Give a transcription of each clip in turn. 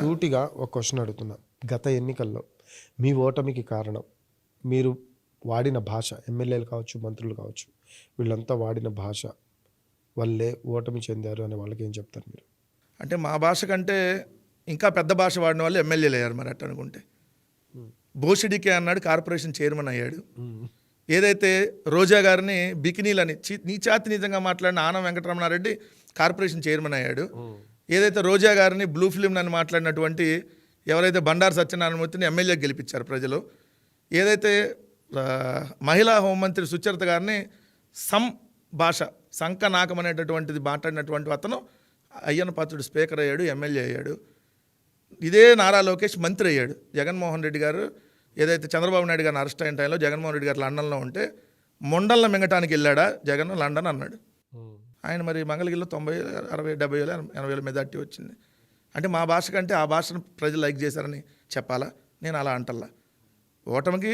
సూటిగా ఒక క్వశ్చన్ అడుగుతున్నా. గత ఎన్నికల్లో మీ ఓటమికి కారణం మీరు వాడిన భాష ఎమ్మెల్యేలు కావచ్చు మంత్రులు కావచ్చు వీళ్ళంతా వాడిన భాష వల్లే ఓటమి చెందారు అనే వాళ్ళకి ఏం చెప్తారు మీరు? అంటే మా భాష కంటే ఇంకా పెద్ద భాష వాడిన వాళ్ళు ఎమ్మెల్యేలు అయ్యారు మరి అట్ట అనుకుంటే. బోసిడికే అన్నాడు కార్పొరేషన్ చైర్మన్ అయ్యాడు. ఏదైతే రోజా గారిని బికినీలని నీచాతి నిజంగా మాట్లాడిన ఆనం వెంకటరమణారెడ్డి కార్పొరేషన్ చైర్మన్ అయ్యాడు. ఏదైతే రోజా గారిని బ్లూ ఫిలిం నన్ను మాట్లాడినటువంటి ఎవరైతే బండారు సత్యనారాయణమూర్తిని ఎమ్మెల్యే గెలిపించారు ప్రజలు ఏదైతే మహిళా హోంమంత్రి సుచరిత గారిని సం భాష సంకనాకం అనేటటువంటిది మాట్లాడినటువంటి అతను అయ్యన పాత్రుడు స్పీకర్ అయ్యాడు ఎమ్మెల్యే అయ్యాడు. ఇదే నారా లోకేష్ మంత్రి అయ్యాడు. జగన్మోహన్ రెడ్డి గారు ఏదైతే చంద్రబాబు నాయుడు గారిని అరెస్ట్ అయిన టైంలో జగన్మోహన్ రెడ్డి గారు లండన్లో ఉంటే మొండల్ని మింగటానికి వెళ్ళాడా జగన్ లండన్ అన్నాడు. ఆయన మరి మంగళగిరిలో తొంభై అరవై డెబ్బై వేలు ఎనభై వేల మెజార్టీ వచ్చింది. అంటే మా భాష కంటే ఆ భాషను ప్రజలు లైక్ చేశారని చెప్పాలా? నేను అలా అంటల్లా. ఓటమికి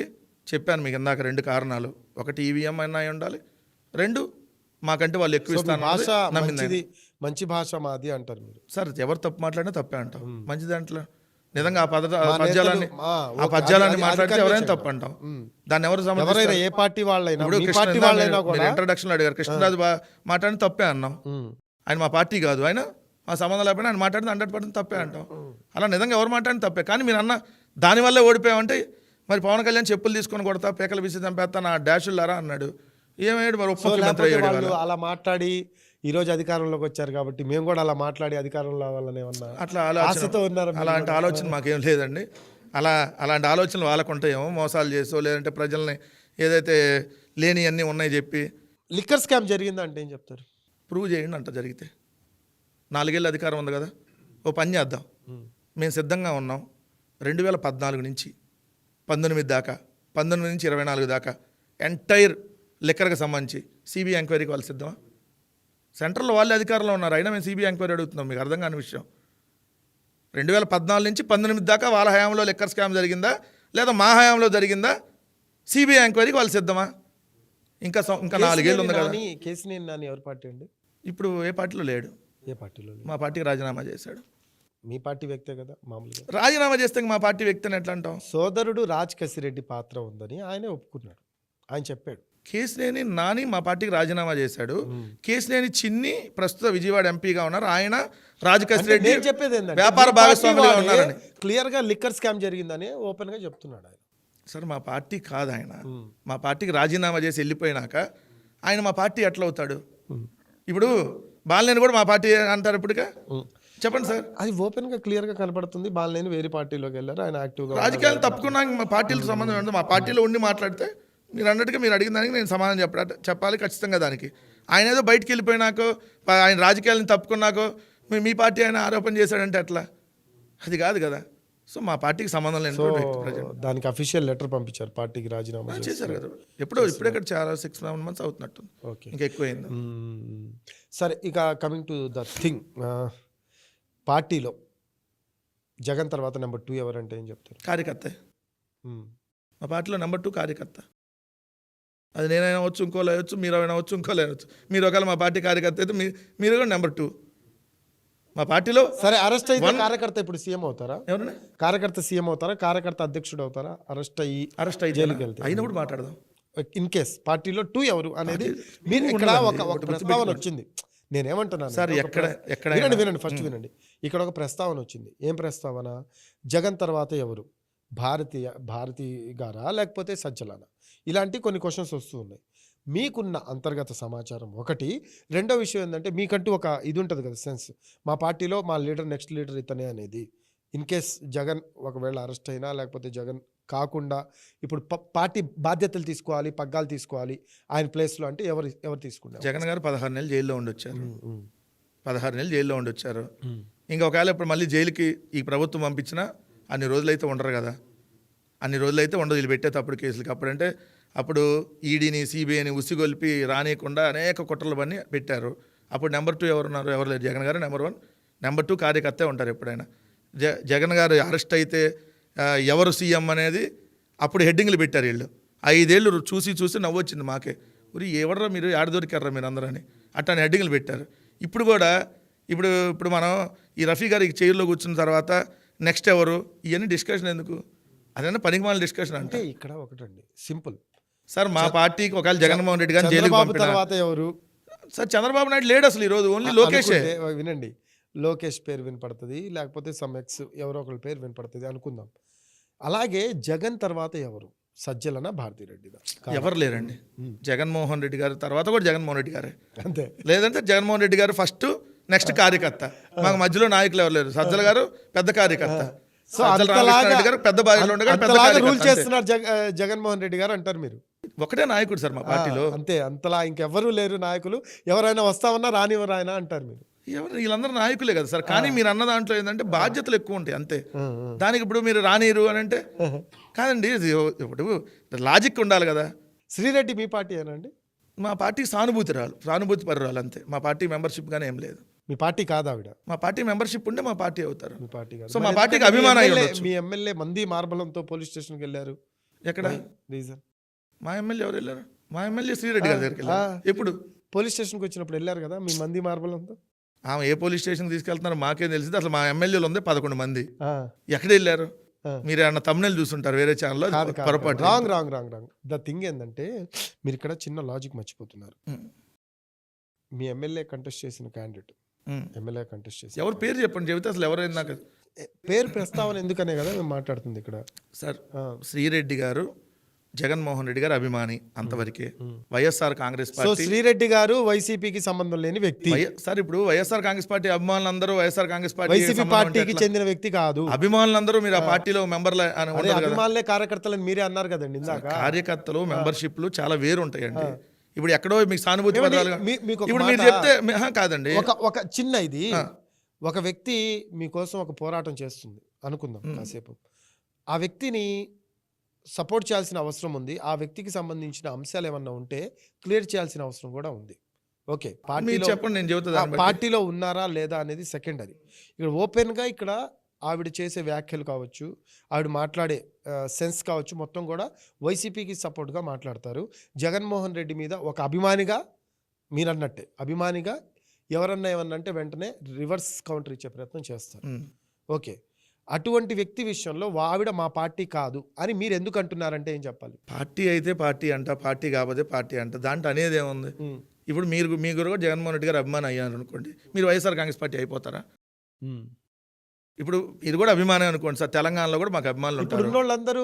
చెప్పాను మీకు ఇందాక రెండు కారణాలు. ఒకటి ఈవీఎం అయినా అయి ఉండాలి. రెండు మాకంటే వాళ్ళు ఎక్కువ ఇస్తాను భాష మంచిది మంచి భాష మాది అంటారు మీరు. సార్ ఎవరు తప్పు మాట్లాడినా తప్పే అంటాం. మంచి దాంట్లో నిజంగా ఆ పద నేతలు- ఆ, అది మాట్లాడితే ఎవరైనా. తప్పు అంటాం. దాన్ని ఎవరు ఎవరైనా? ఏ పార్టీ వాళ్ళైనా పార్టీ కూడా ఇంట్రడక్షన్ అడిగారు కృష్ణరాజు బా మాట్లాడిన తప్పే అన్నాం. ఆయన మా పార్టీ కాదు ఆయన మా సంబంధం లేకపోయినా ఆయన మాట్లాడితే హండ్రెడ్ పర్సెంట్ తప్పే అంటాం అలా నిజంగా ఎవరు మాట్లాడిన తప్పే కానీ మీరు అన్న దానివల్లే ఓడిపోయామంటే మరి పవన్ కళ్యాణ్ చెప్పులు తీసుకొని కొడతా పేకలు విసి చంపేస్తా నా డాషుల్లారా అన్నాడు ఏమయ్యాడు మరి ఉప ముఖ్యమంత్రి. అలా మాట్లాడి ఈ రోజు అధికారంలోకి వచ్చారు కాబట్టి మేము కూడా అలా మాట్లాడి అధికారంలో రావాలని ఏమన్నా అట్లా ఆశతో ఉన్నారు అలాంటి ఆలోచన మాకేం లేదండి. అలా అలాంటి ఆలోచనలు వాళ్ళకు ఉంటాయేమో మోసాలు చేసో లేదంటే ప్రజల్ని ఏదైతే లేని అన్నీ ఉన్నాయి చెప్పి లిక్కర్ స్కామ్ జరిగిందంటే ఏం చెప్తారు? ప్రూవ్ చేయండి అంట జరిగితే. నాలుగేళ్ళు అధికారం ఉంది కదా ఓ పని చేద్దాం. మేము. సిద్ధంగా ఉన్నాం. రెండు వేల పద్నాలుగు నుంచి పంతొమ్మిది దాకా పంతొమ్మిది నుంచి ఇరవై నాలుగు దాకా ఎంటైర్ లిక్కర్కి సంబంధించి సిబిఐ ఎంక్వైరీకి వాళ్ళు సిద్ధమా? సెంట్రల్లో వాళ్ళే అధికారంలో ఉన్నారు. అయినా మేము సిబిఐ ఎంక్వైరీ అడుగుతున్నాం. మీకు అర్థం కాని విషయం. రెండు వేల పద్నాలుగు నుంచి పంతొమ్మిది దాకా వాళ్ళ హయాంలో లిక్కర్ స్కామ్ జరిగిందా? లేదా మా హయాంలో జరిగిందా? సిబిఐ ఎంక్వైరీకి వాళ్ళు సిద్ధమా? ఇంకా సం- ఇంకా నాలుగేళ్ళు ఉంది కదా. నాని కేసినేని నాని ఎవరి పార్టీ అండి? ఇప్పుడు ఏ పార్టీలో లేడు? ఏ పార్టీలో. మా పార్టీకి రాజీనామా చేశాడు. మీ పార్టీ వ్యక్తే కదా మామూలుగా. రాజీనామా చేస్తే మా పార్టీ వ్యక్తిని ఎట్లా అంటాం? సోదరుడు రాజ్ కసిరెడ్డి పాత్ర ఉందని ఆయనే ఒప్పుకున్నాడు. ఆయన చెప్పాడు. కేసినేని నాని మా పార్టీకి రాజీనామా చేశాడు. కేసినేని చిన్ని ప్రస్తుత విజయవాడ ఎంపీగా ఉన్నారు. ఆయన రాజకేశ్ రెడ్డి నేను చెప్పేది వ్యాపార భాగస్వామిగా ఉన్నారని. క్లియర్గా లిక్కర్ స్కామ్ జరిగిందని ఓపెన్గా చెప్తున్నాడు ఆయన. సార్ మా పార్టీ కాదు ఆయన. మా పార్టీకి రాజీనామా చేసి వెళ్ళిపోయినాక ఆయన మా పార్టీ ఎట్లా అవుతాడు? ఇప్పుడు బాలినేని కూడా మా పార్టీ అంటారు ఇప్పుడుగా చెప్పండి సార్. అది ఓపెన్గా క్లియర్గా కనపడుతుంది. బాలనేని వేరే పార్టీలోకి వెళ్ళారు. ఆయన యాక్టివ్గా రాజకీయాలు తప్పుకున్నాక మా పార్టీలతో సంబంధం మా పార్టీలో ఉండి మాట్లాడితే మీరు అన్నట్టుగా మీరు అడిగిన దానికి నేను సమాధానం చెప్ప చెప్పాలి ఖచ్చితంగా దానికి. ఆయన ఏదో బయటికి వెళ్ళిపోయినాకో ఆయన రాజకీయాలను తప్పుకున్నాకో మీ మీ పార్టీ ఆయన ఆరోపణ చేశాడంటే ఎట్లా? అది కాదు కదా. సో మా పార్టీకి సంబంధం ప్రజలు. దానికి అఫీషియల్ లెటర్ పంపించారు పార్టీకి రాజీనామా చేశారు కదా. ఎప్పుడో ఇప్పుడే ఇక్కడ చాలా సిక్స్ సెవెన్ మంత్స్ అవుతున్నట్టు ఓకే. ఇంకా ఎక్కువైంది. సరే ఇక కమింగ్ టు ద థింగ్ పార్టీలో జగన్ తర్వాత నెంబర్ టూ ఎవరంటే ఏం చెప్తారు? కార్యకర్త. మా పార్టీలో నెంబర్ టూ కార్యకర్త. అది నేనైనా వచ్చు ఇంకోలో అయ్యొచ్చు మీరు అయినా వచ్చు ఇంకోలో అయ్యొచ్చు మీరు ఒకవేళ మా పార్టీ కార్యకర్త అయితే మీరు కూడా నెంబర్ టూ మా పార్టీలో సరే అరెస్ట్ అయితే కార్యకర్త ఇప్పుడు సీఎం అవుతారా? ఎవరైనా కార్యకర్త సీఎం అవుతారా? కార్యకర్త అధ్యక్షుడు అవుతారా? అరెస్ట్ అయ్యి అరెస్ట్ అయితే జైలుకి వెళ్తే. అయినప్పుడు మాట్లాడదాం. ఇన్ కేస్ పార్టీలో టూ ఎవరు అనేది మీరు ఇక్కడ ఒక ఒక ప్రస్తావన వచ్చింది. నేనేమంటున్నాను? సార్ ఎక్కడ ఎక్కడ వినండి వినండి ఫస్ట్ వినండి. ఇక్కడ ఒక ప్రస్తావన వచ్చింది. ఏం ప్రస్తావన? జగన్ తర్వాత ఎవరు? భారతీయ భారతి గారా? లేకపోతే సజ్జలానా ఇలాంటి కొన్ని క్వశ్చన్స్ వస్తూ ఉన్నాయి. మీకున్న అంతర్గత సమాచారం ఒకటి. రెండో విషయం ఏంటంటే మీకంటూ ఒక ఇది ఉంటుంది కదా సెన్స్ మా పార్టీలో మా లీడర్ నెక్స్ట్ లీడర్ ఇతనే అనేది. ఇన్ కేస్ జగన్ ఒకవేళ అరెస్ట్ అయినా లేకపోతే జగన్ కాకుండా ఇప్పుడు ప- పార్టీ బాధ్యతలు తీసుకోవాలి పగ్గాలు తీసుకోవాలి ఆయన ప్లేస్లో అంటే ఎవరు ఎవరు తీసుకున్నారు జగన్ గారు పదహారు నెలలు జైల్లో ఉండొచ్చారు. పదహారు నెలలు జైల్లో ఉండొచ్చారు. ఇంకా ఒకవేళ ఇప్పుడు మళ్ళీ జైలుకి ఈ ప్రభుత్వం పంపించినా అన్ని రోజులైతే ఉండరు కదా. అన్ని రోజులైతే ఉండదు. వీళ్ళు పెట్టేటప్పుడు కేసులకి. అప్పుడంటే అప్పుడు ఈడీని సిబిఐని ఉసిగొల్పి రానియకుండా అనేక కుట్రలు పని పెట్టారు. అప్పుడు నెంబర్ టూ ఎవరున్నారు ఎవరు లేరు? జగన్ గారు నెంబర్ వన్. నెంబర్ టూ కార్యకర్తే ఉంటారు ఎప్పుడైనా. జ జగన్ గారు అరెస్ట్ అయితే ఎవరు సీఎం అనేది అప్పుడు హెడ్డింగ్లు పెట్టారు వీళ్ళు. ఐదేళ్ళు చూసి చూసి నవ్వొచ్చింది మాకే. ఉరి ఎవడరా మీరు? ఆడ దొరికారా మీరు అందరని. అట్లా హెడ్డింగ్లు పెట్టారు. ఇప్పుడు కూడా ఇప్పుడు ఇప్పుడు మనం ఈ రఫీ గారి చైర్లో కూర్చున్న తర్వాత నెక్స్ట్ ఎవరు? ఇవన్నీ డిస్కషన్ ఎందుకు? అదన్నా పనికిమాల డిస్కషన్ అంటే ఇక్కడ ఒకటండి. సింపుల్. సార్ మా పార్టీకి ఒకవేళ జగన్మోహన్ రెడ్డి జైలుకి చంద్రబాబు పంపినా తర్వాత ఎవరు? సార్ చంద్రబాబు నాయుడు లేడు అసలు ఈరోజు ఓన్లీ లోకేషే. వినండి. లోకేష్ పేరు వినపడుతుంది లేకపోతే సమ్ ఎక్స్ ఎవరో ఒకరి పేరు వినపడుతుంది అనుకుందాం. అలాగే జగన్ తర్వాత ఎవరు? సజ్జలన భారతిరెడ్డిదా కాదా? ఎవరు లేరండి? జగన్మోహన్ రెడ్డి గారి తర్వాత కూడా జగన్మోహన్ రెడ్డి గారే. అంతే. లేదంటే జగన్మోహన్ రెడ్డి గారు ఫస్ట్ నెక్స్ట్ కార్యకర్త. మాకు మధ్యలో నాయకులు ఎవరు లేరు? సజ్జల గారు పెద్ద కార్యకర్త. సో గారు పెద్ద బాధ్యతలు ఉండగా పెద్ద రూల్. చేస్తున్నారు జగన్మోహన్ రెడ్డి గారు అంటారు మీరు. ఒకటే నాయకుడు సార్ మా పార్టీలో. అంతే అంతలా ఇంకెవ్వరూ లేరు నాయకులు. ఎవరైనా వస్తామన్నా రానివ్వరు ఆయన అంటారు మీరు. ఎవరు వీళ్ళందరూ నాయకులే కదా సార్. కానీ మీరు అన్న దాంట్లో ఏంటంటే బాధ్యతలు ఎక్కువ ఉంటాయి అంతే. దానికి ఇప్పుడు మీరు రానిరు అని అంటే కాదండి ఇప్పుడు లాజిక్ ఉండాలి కదా. శ్రీరెడ్డి మీ పార్టీ ఏనండి మా పార్టీ సానుభూతి రాలు సానుభూతి పరురాలు అంతే. మా పార్టీ మెంబర్షిప్ గానే ఏం లేదు. మీ పార్టీ కాదు ఆవిడ. మా పార్టీ మెంబర్షిప్ ఉంటే మా పార్టీ అవుతారు. మీ పార్టీ కాదు. సో మా పార్టీకి అభిమానం. మీ ఎమ్మెల్యే మంది మార్బలంతో పోలీస్ స్టేషన్కి వెళ్ళారు. ఎక్కడ? రీజన్. మా ఎమ్మెల్యే ఎవరు వెళ్ళారు? మా ఎమ్మెల్యే శ్రీరెడ్డి గారి దగ్గరికి వెళ్ళారు. ఎప్పుడు? పోలీస్ స్టేషన్కి వచ్చినప్పుడు వెళ్ళారు కదా మీ మంది మార్బలంతో? ఆమె ఏ పోలీస్ స్టేషన్కి తీసుకెళ్తున్నారో మాకేం తెలిసింది. అసలు మా ఎమ్మెల్యేలు ఉంది పదకొండు మంది. ఎక్కడ వెళ్ళారు. మీరు ఏమన్నా తమ్ముళ్ళు చూస్తుంటారు వేరే ఛానల్లో పొరపాటు. Wrong wrong wrong wrong the thing ఏంటంటే మీరు ఇక్కడ చిన్న లాజిక్ మర్చిపోతున్నారు. మీ ఎమ్మెల్యే కంటెస్ట్ చేసిన క్యాండిడేట్. ఎమ్మెల్యే కంటెస్ట్ చేసి ఎవరు పేరు చెప్పండి చెబితే అసలు ఎవరైనా నాకు? పేరు ప్రస్తావన ఎందుకనే కదా మేము మాట్లాడుతుంది ఇక్కడ. సార్ శ్రీరెడ్డి గారు జగన్మోహన్ రెడ్డి గారు అభిమాని అంతవరకే. వైఎస్ఆర్ కాంగ్రెస్ పార్టీ శ్రీరెడ్డి గారు వైసీపీకి సంబంధం లేని వ్యక్తి. సార్ ఇప్పుడు వైఎస్ఆర్ కాంగ్రెస్ పార్టీ అభిమానులందరూ వైఎస్ఆర్ కాంగ్రెస్ పార్టీ వైసీపీ పార్టీకి? చెందిన వ్యక్తి కాదు. అభిమానులందరూ మీరు ఆ పార్టీలో మెంబర్లు అభిమానులే కార్యకర్తలని మీరే అన్నారు కదండి కార్యకర్తలు మెంబర్షిప్లు చాలా వేరు ఉంటాయండి ఇప్పుడు ఎక్కడో మీకు సానుభూతి ఇప్పుడు మీరు చెప్తే కాదండి. ఒక ఒక చిన్న ఇది. ఒక వ్యక్తి మీకోసం ఒక పోరాటం చేస్తుంది అనుకుందాం కాసేపు. ఆ వ్యక్తిని సపోర్ట్ చేయాల్సిన అవసరం ఉంది. ఆ వ్యక్తికి సంబంధించిన అంశాలు ఏమన్నా ఉంటే క్లియర్ చేయాల్సిన అవసరం కూడా ఉంది. ఓకే. మీరు పార్టీలో చెప్పండి నేను చెబుతా. పార్టీలో ఉన్నారా లేదా అనేది సెకండరీ ఇక్కడ ఓపెన్గా ఇక్కడ ఆవిడ చేసే వ్యాఖ్యలు కావచ్చు ఆవిడ మాట్లాడే సెన్స్ కావచ్చు మొత్తం కూడా వైసీపీకి సపోర్ట్గా మాట్లాడతారు. జగన్మోహన్ రెడ్డి మీద ఒక అభిమానిగా మీరు అన్నట్టే అభిమానిగా ఎవరన్నా ఏమన్నా అంటే వెంటనే రివర్స్ కౌంటర్ ఇచ్చే ప్రయత్నం చేస్తారు. ఓకే. అటువంటి వ్యక్తి విషయంలో ఆవిడ మా పార్టీ కాదు అని మీరు ఎందుకు అంటున్నారంటే ఏం చెప్పాలి పార్టీ అయితే పార్టీ అంట పార్టీ కాకపోతే పార్టీ అంట దాంట్లో అనేది ఏముంది. ఇప్పుడు మీరు మీ గురు కూడా జగన్మోహన్ రెడ్డి గారు అభిమాని అయ్యారు అనుకోండి మీరు వైఎస్ఆర్ కాంగ్రెస్ పార్టీ అయిపోతారా. ఇప్పుడు ఇది కూడా అభిమానం అనుకోండి సార్ తెలంగాణలో కూడా మాకు అభిమానులు ఉంటారు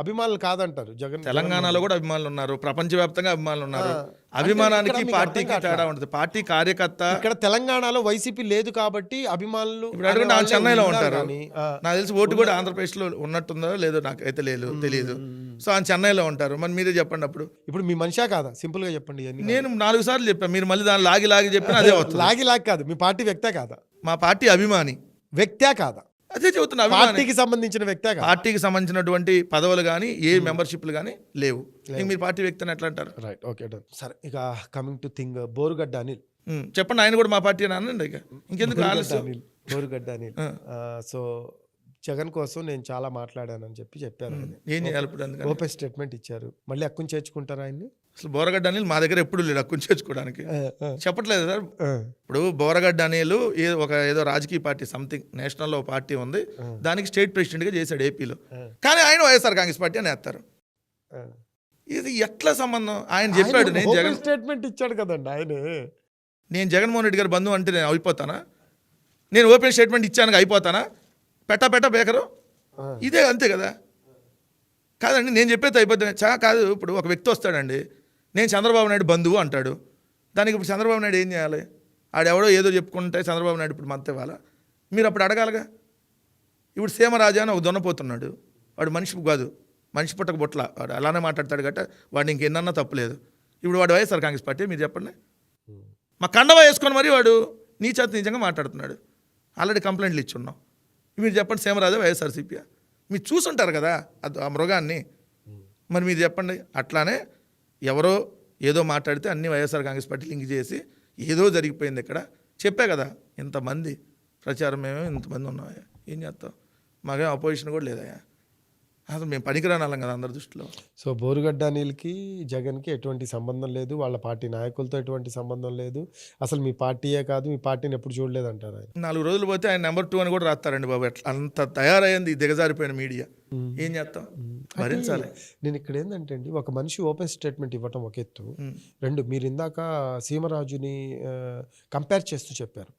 అభిమానులు కాదంటారు జగన్ తెలంగాణలో కూడా అభిమానులు ఉన్నారు ప్రపంచవ్యాప్తంగా అభిమానులు ఉన్నారు. అభిమానానికి పార్టీకి తేడా ఉంటుంది పార్టీ కార్యకర్త ఇక్కడ తెలంగాణలో వైసీపీ లేదు కాబట్టి అభిమానులు ఇప్పుడు చెన్నైలో ఉంటారు. నాకు తెలిసి ఓటు కూడా ఆంధ్రప్రదేశ్లో ఉన్నట్టుందో లేదో నాకు అయితే లేదు తెలియదు సో ఆయన చెన్నైలో ఉంటారు. మరి మీరే చెప్పండి అప్పుడు. ఇప్పుడు మీ మనిషా కాదా? సింపుల్గా చెప్పండి నేను నాలుగు సార్లు చెప్పాను మీరు మళ్ళీ దాన్ని లాగి లాగి చెప్పిన అదే లాగి లాగి కాదు. మీ పార్టీ వ్యక్తే కాదా? మా పార్టీ అభిమాని. వ్యక్తే కాదా? అదే చెబుతున్నా పార్టీకి సంబంధించిన వ్యక్తే పార్టీకి సంబంధించినటువంటి పదవులు కానీ ఏ మెంబర్షిప్లు కానీ లేవు. మీరు పార్టీ వ్యక్తిని ఎట్లా అంటారు? రైట్ ఓకే డన్ సరే ఇక coming to thing Borugadda Anil. Um, చెప్పండి ఆయన కూడా మా పార్టీ అని అనండి ఇక. ఇంకెందుకు ఆలస్యం? అనిల్ బోరుగడ్డ అనిల్. సో జగన్ కోసం నేను చాలా మాట్లాడానని చెప్పి చెప్పారు ఏం చేయాలి ఇప్పుడు ఓపెన్ స్టేట్మెంట్ ఇచ్చారు. మళ్ళీ అక్కుని చేర్చుకుంటారా ఆయన్ని? అసలు బోరగడ్డ అనిల్ మా దగ్గర ఎప్పుడు లేడు అక్కుని ఆ, ఆ, చెప్పట్లేదు సార్. ఇప్పుడు బోరగడ్డ అనిల్ ఏ ఒక ఏదో రాజకీయ పార్టీ సంథింగ్ నేషనల్లో పార్టీ ఉంది. దానికి స్టేట్ ప్రెసిడెంట్గా చేశాడు ఏపీలో. కానీ ఆయన వైఎస్ఆర్ కాంగ్రెస్ పార్టీ అని వేస్తారు. ఇది ఎట్లా సంబంధం? ఆయన చెప్పాడు నేను జగన్ స్టేట్మెంట్ ఇచ్చాడు కదండి ఆయనే. నేను జగన్మోహన్ రెడ్డి గారి బంధువు అంటే నేను అయిపోతానా? నేను ఓపెన్ స్టేట్మెంట్ ఇచ్చాను అయిపోతానా? పెట్ట పెట్ట బేకరు. ఇదే అంతే కదా. కాదండి నేను చెప్పేది అయిపోతుంది చా కాదు ఇప్పుడు ఒక వ్యక్తి వస్తాడండి. నేను చంద్రబాబు నాయుడు బంధువు అంటాడు. దానికి ఇప్పుడు చంద్రబాబు నాయుడు ఏం చేయాలి? ఆడెవడో ఏదో చెప్పుకుంటే చంద్రబాబు నాయుడు ఇప్పుడు మద్దతు ఇవ్వాలా? మీరు అప్పుడు అడగాలిగా. ఇప్పుడు సీమరాజా అని ఒక దొన్నపోతున్నాడు వాడు మనిషి కాదు. మనిషి పుట్టక బొట్ల. వాడు అలానే మాట్లాడతాడు గట్ట. వాడు ఇంకెన్నన్నా తప్పులేదు ఇప్పుడు వాడు వైఎస్ఆర్ కాంగ్రెస్ పార్టీ మీరు చెప్పండి. మా కండవ వేసుకొని మరి వాడు నీ చేత నిజంగా మాట్లాడుతున్నాడు. ఆల్రెడీ కంప్లైంట్లు ఇచ్చి ఉన్నాం మీరు చెప్పండి సీమరాజా వైఎస్ఆర్సీపీయా మీరు చూసుంటారు కదా ఆ మృగాన్ని. మరి మీరు చెప్పండి. అట్లానే ఎవరో ఏదో మాట్లాడితే అన్ని వైఎస్ఆర్ కాంగ్రెస్ పార్టీ లింక్ చేసి ఏదో జరిగిపోయింది ఇక్కడ. చెప్పే కదా ఇంతమంది ప్రచారం మేమే ఇంతమంది ఉన్నామయ్యా ఏం చేస్తాం మాకేం అపోజిషన్ కూడా లేదయ్యా. అసలు మేము పనికిరాని వాళ్ళం కదా అందరి దృష్టిలో. సో బోరుగడ్డ అనిల్కి జగన్కి ఎటువంటి సంబంధం లేదు. వాళ్ళ పార్టీ నాయకులతో ఎటువంటి సంబంధం లేదు. అసలు మీ పార్టీయే కాదు మీ పార్టీని ఎప్పుడు చూడలేదు అంటారు ఆయన? నాలుగు రోజులు పోతే ఆయన నెంబర్ టూ అని కూడా రాస్తారండి బాబు. ఎట్లా అంత తయారైంది దిగజారిపోయిన మీడియా. ఏం చేస్తాం? భరించాలి నేను ఇక్కడ ఏంటంటే అండి ఒక మనిషి ఓపెన్ స్టేట్మెంట్ ఇవ్వటం ఒక ఎత్తు. రెండు మీరు ఇందాక సీమరాజుని కంపేర్ చేస్తూ చెప్పారు.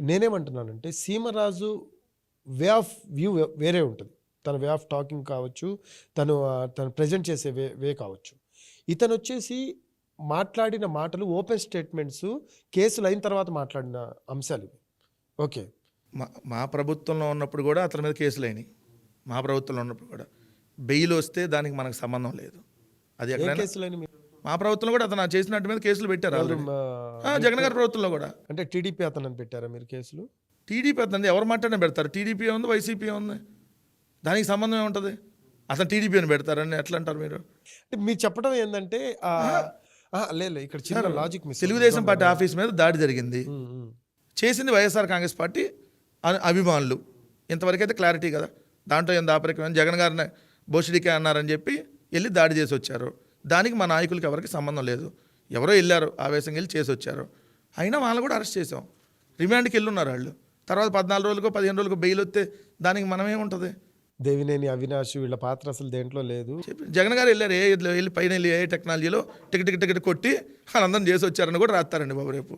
నేనేమంటున్నానంటే సీమరాజు వే ఆఫ్ వ్యూ వేరే ఉంటుంది. తన వే ఆఫ్ టాకింగ్ కావచ్చు తను తను ప్రజెంట్ చేసే వే వే కావచ్చు. ఇతను వచ్చేసి మాట్లాడిన మాటలు ఓపెన్ స్టేట్మెంట్స్ కేసులు అయిన తర్వాత మాట్లాడిన అంశాలు ఇవి. ఓకే. మా మా ప్రభుత్వంలో ఉన్నప్పుడు కూడా అతని మీద కేసులు అయినాయి. మా ప్రభుత్వంలో ఉన్నప్పుడు కూడా. బెయిల్ వస్తే దానికి మనకు సంబంధం లేదు. అది ఎక్కడైనా మా ప్రభుత్వంలో కూడా అతను చేసినట్టు మీద కేసులు పెట్టారు జగన్ గారి ప్రభుత్వంలో కూడా. అంటే టీడీపీ అతను పెట్టారా మీరు కేసులు? టీడీపీ అతను ఎవరు మాట్లాడినా పెడతారు. టీడీపీ ఉంది వైసీపీ ఉంది. దానికి సంబంధం ఏముంటుంది? అతను టీడీపీ అని పెడతారని ఎట్లా అంటారు మీరు? అంటే మీరు చెప్పడం ఏంటంటే లేదు ఇక్కడ చిన్న logic miss Telugu Desam party office మీద దాడి జరిగింది. చేసింది వైఎస్ఆర్ కాంగ్రెస్ పార్టీ అభిమానులు. ఇంతవరకు అయితే క్లారిటీ కదా. దాంట్లో ఏం దాపరికం? జగన్ గారిని బోషిడికే అన్నారని చెప్పి వెళ్ళి దాడి చేసి వచ్చారు. దానికి మా నాయకులకి ఎవరికి సంబంధం లేదు. ఎవరో వెళ్ళారు ఆవేశంగా వెళ్ళి చేసి వచ్చారు. అయినా వాళ్ళని కూడా అరెస్ట్ చేసాం రిమాండ్కి వెళ్ళి ఉన్నారు వాళ్ళు. తర్వాత పద్నాలుగు రోజులకో పదిహేను రోజులకో బెయిల్ వస్తే దానికి మనమేముంటుంది దేవినేని అవినాష్ వీళ్ళ పాత్ర అసలు దేంట్లో లేదు. చెప్పి జగన్ గారు వెళ్ళారు ఏ వెళ్ళి పైన వెళ్ళి ఏ టెక్నాలజీలో టికెట్ టికెట్ టికెట్ కొట్టి వాళ్ళందరం చేసి వచ్చారని కూడా రాస్తారండి బాబు రేపు.